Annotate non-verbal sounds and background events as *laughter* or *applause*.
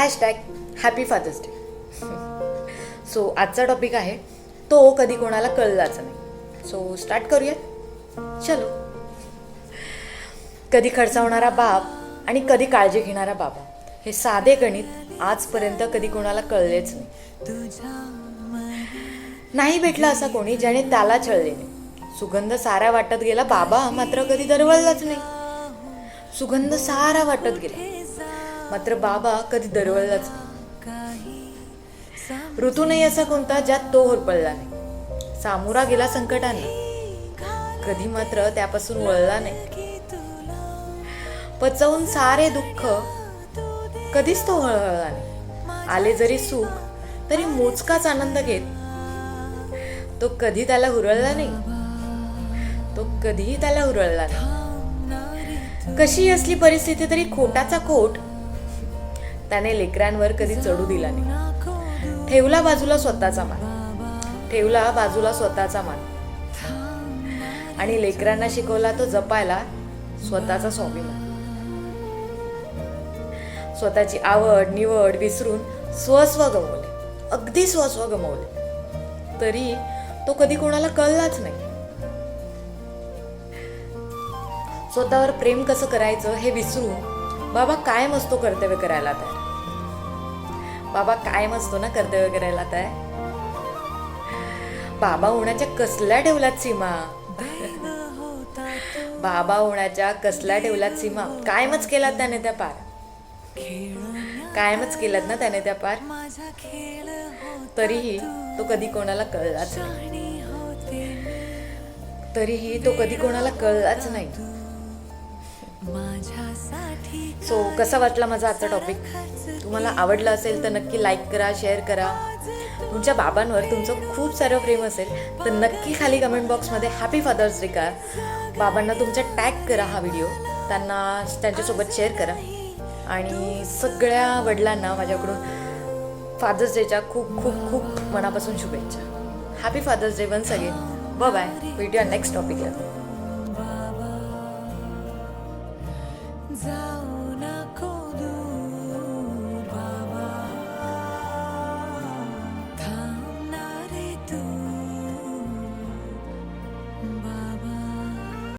Hashtag happy father's day. *laughs* So आजचा topic आहे तो कधी कोणाला कळलाच नाही. सो स्टार्ट करूया. चलो. कधी खडसावणारा बाप आणि कधी काळजी घेणारा बाबा हे साधे गणित आजपर्यंत कधी कोणाला कळलेच नाही. नाही भेटला असा कोणी ज्याने त्याला छळले नाही. सुगंध सारा वाटत गेला बाबा मात्र कधी दरवळलाच नाही. सुगंध सारा वाटत गेला. मात्र बाबा कधी दरवळलाच ऋतू नाही असा कोणता ज्यात तो होरपळला नाही. सामोरा गेला संकटाने. कधी मात्र त्यापासून वळला नाही. पचवून सारे दुःख कधीच तो हळहळला नाही. आले जरी सुख तरी मोजकाच आनंद घेत. तो कधी त्याला हुरळला नाही. तो कधीही त्याला हुरळला नाही. कशी असली परिस्थिती तरी खोटाचा खोट त्याने लेकरांवर कधी चढू दिला नाही. ठेवला बाजूला स्वतःचा मान. ठेवला बाजूला स्वतःचा मान. आणि लेकरांना शिकवला तो जपायला स्वतःचा स्वाभिमान. स्वतःची आवड निवड विसरून स्वस्व गमवले. अगदी स्वस्व गमवले. तरी तो कधी कोणाला कळलाच नाही. स्वतःवर प्रेम कसं करायचं हे विसरून बाबा कायम असतो कर्तव्य करायला तयार बाबा कायम असतो ना कर्तव्य करायला तयार बाबा होण्याच्या कसल्या ठेवल्यात सीमा? बाबा होण्याच्या कसल्या ठेवल्यात सीमा? कायमच केलात त्याने त्या पार. कायमच केलात ना त्याने त्या पार. तरीही तो कधी कोणाला कळलाच नाही. तरीही तो कधी कोणाला कळलाच नाही. सो कसा वाटला माझा आजचा टॉपिक तुम्हाला आवडला असेल तर नक्की लाईक करा शेअर करा. तुमच्या बाबांवर तुमचं खूप सारं प्रेम असेल तर नक्की खाली कमेंट बॉक्समध्ये हॅपी फादर्स डे करा. बाबांना तुमच्या टॅग करा हा व्हिडिओ त्यांना त्यांच्यासोबत शेअर करा. आणि सगळ्या वडिलांना माझ्याकडून फादर्स डेच्या खूप खूप खूप मनापासून शुभेच्छा. Happy father's day once again ब बाय भेटूया नेक्स्ट टॉपिकला So.